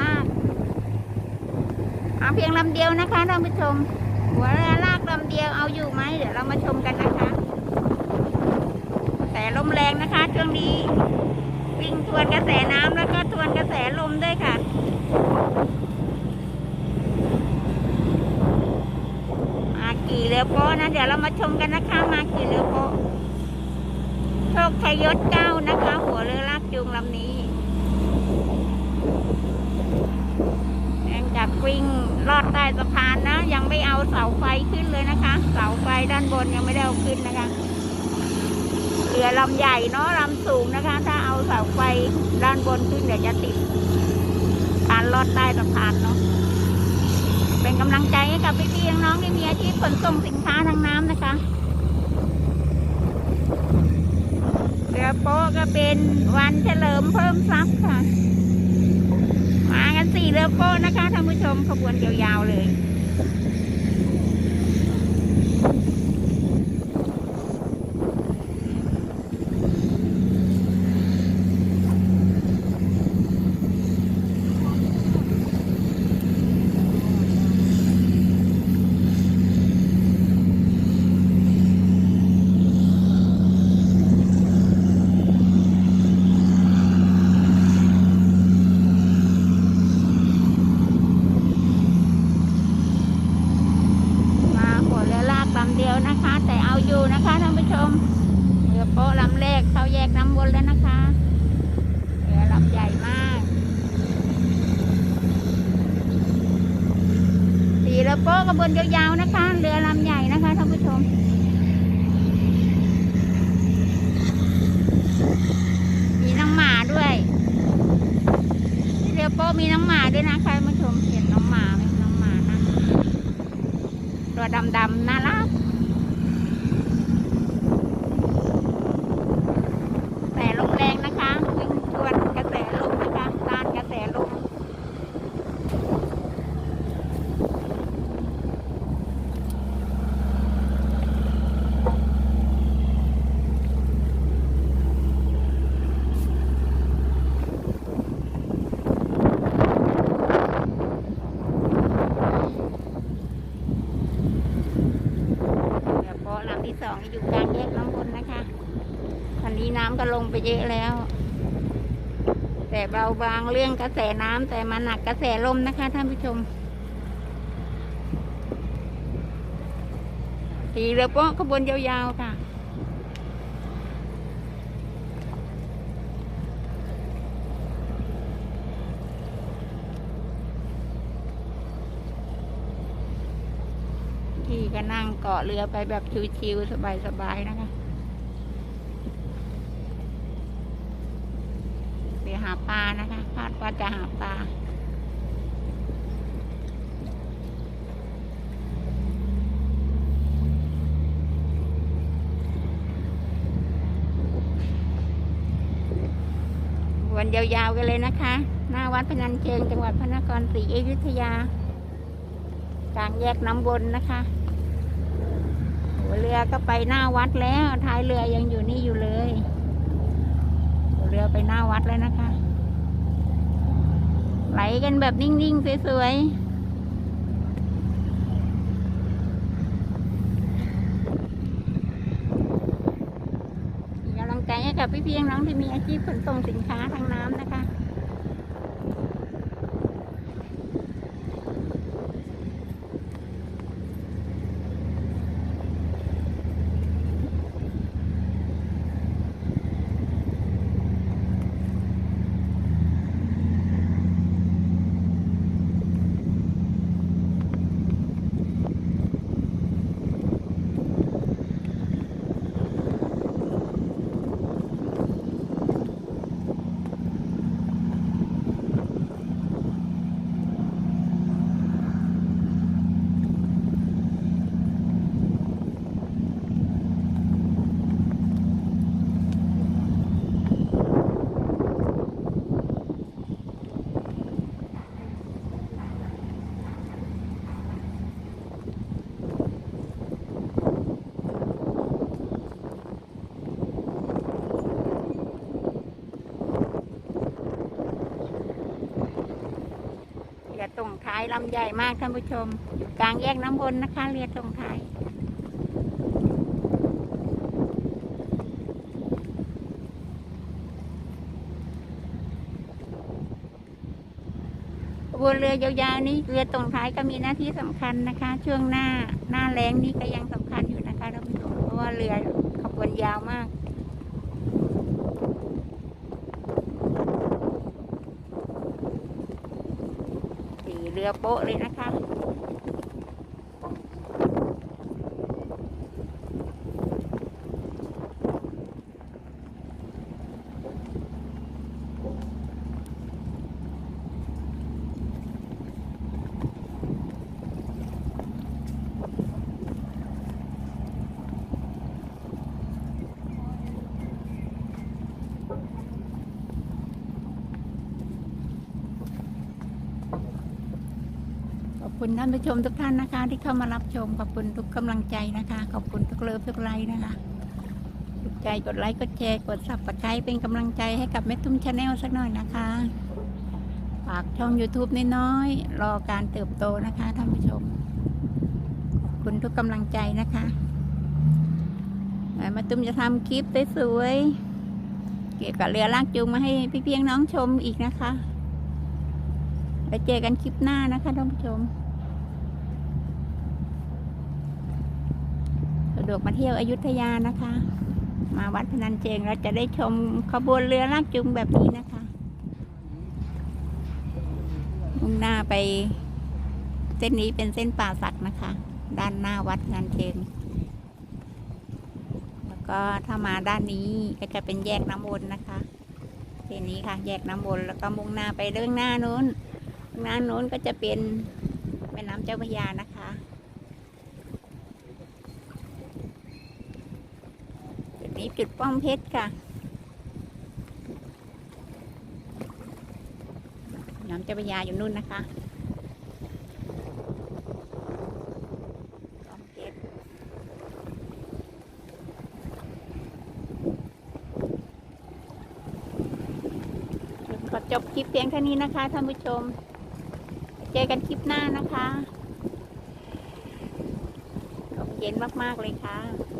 มากเอาเพียงลำเดียวนะคะท่านผู้ชม หัวเรือลากลำเดียวเอาอยู่ไหมเดี๋ยวเรามาชมกันนะคะ แต่ลมแรงนะคะช่วงนี้วิ่งทวนกระแสน้ำแล้วก็ทวนกระแสลมด้วยค่ะมากี่เรือโป๊นะเดี๋ยวเรามาชมกันนะคะ มากี่เรือโป๊โชคชัยยศเก้านะคะ หัวเรือลากจูงลำนี้แรงจา กวิ่งลอดใต้สะพานนะ ยังไม่เอาเสาไฟขึ้นเลยนะคะ เสาไฟด้านบนยังไม่ได้เอาขึ้นนะคะเรือลำใหญ่เนาะลำสูงนะคะ ถ้าเอาเสาไฟด้านบนขึ้นเดี๋ยวจะติดการลอดใต้สะพานเนาะเป็นกำลังใจให้กับพี่ๆน้องๆที่มีอาชีพขนส่งสินค้าทางน้ำนะคะเรือโป๊ะก็เป็นวันเฉลิมเพิ่มทรัพย์ค่ะ มากันสี่เรือโป้นะคะท่านผู้ชมขบวนยาวๆเลย มาหัวเรือลากลำเดียวนะคะ แต่เอยู่นะคะท่านผู้ชมเรือโป๊ะลำแรกเข้าแยกน้ำวนแล้วนะคะเรือลำใหญ่มากสีเรือโป๊ะกระบวนยาวๆนะคะ เรือลำใหญ่นะคะท่านผู้ชมมีน้องหมาด้วยเรือโป๊ะมีน้องหมาด้วยนะคะท่านผู้ชมเห็นน้องหมาไหมน้องหมานั่นตัวดำๆน่ารักแต่ลมแรงนะคะวิ่งชวนกระแสลมนะคะต้านกระแสลมเดี๋ยวเพาะลำที่สองอยู่กลางแยกน้ำบนนะคะตอนนี้น้ำก็ลงไป เยอะแล้ว แต่เบาบางเรื่องกระแสน้ำแต่มาหนักกระแสลมนะคะท่านผู้ชมสีเรือโป๊ะขบวนยาวๆค่ะที่ก็นั่งเกาะเรือไปแบบชิวๆสบายๆนะคะไปหาปลานะคะคาดว่าจะหาปลาวันยาวๆกันเลยนะคะ หน้าวัดพนัญเชิงจังหวัดพระนครศรีอยุธยากลางแยกน้ำบนนะคะเรือก็ไปหน้าวัดแล้วท้ายเรือยังอยู่นี่อยู่เลย เรือไปหน้าวัดแล้วนะคะ ไหลกันแบบนิ่งๆ สวยๆกำลังใจให้กับพี่ๆน้องที่มีอาชีพขนส่งสินค้าทางน้ำนะคะ ม ท้ายลำใหญ่มากท่านผู้ชม กลางแยกน้ำวนนะคะ เรือตรงท้ายบวนเรือยาวๆนี้เรือตรงท้ายก็มีหน้าที่สำคัญนะคะ ช่วงหน้าหน้าแรงนี่ก็ยังสำคัญอยู่นะคะท่านผู้ชมเพราะว่าเรือขบวนยาวมาก รือโป๊ะเลยนะคะ คุณท่านผู้ชมทุกท่านนะคะ ที่เข้ามารับชมขอบคุณทุกกำลังใจนะคะ ขอบคุณทุกเลิฟทุกไลค์นะคะถูกใจกดไลค์กดแชร์กดซับสไครต์เป็นกำลังใจให้กับแม่ตุ้มชาแนลสักหน่อยนะคะฝากช่อง YouTube น้อยๆรอการเติบโตนะคะท่านผู้ชม ขอบคุณทุกกำลังใจนะคะแม่ตุ้มจะทำคลิปสวยๆเกี่ยวกับเรือลากจูงมาให้พี่เพียงน้องชมอีกนะคะไปเจอกันคลิปหน้านะคะท่านผู้ชม สะ ดวกมาเที่ยวอยุธยานะคะ มาวัดพนัญเจงเราจะได้ชมขบวนเรือลากจูงแบบนี้นะคะมุ่งหน้าไปเส้นนี้เป็นเส้นป่าสักนะคะ ด้านหน้าวัดพนัญเจงแล้วก็ถ้ามาด้านนี้ก็จะเป็นแยกน้ำวนนะคะเส้นนี้ค่ะ แยกน้ำวนแล้วก็มุ่งหน้าไปเรื่องหน้านู้นงานโน้นก็จะเป็นแม่น้ำเจ้าพระยานะคะ จุดนี้จุดป้อมเพชรค่ะ น้ำเจ้าพยาอยู่นู่นนะคะป้อมเพชรขอจบคลิปเพียงเท่นี้นะคะท่านผู้ชม เจอกันคลิปหน้านะคะลมเย็นมาก ๆ เลยค่ะ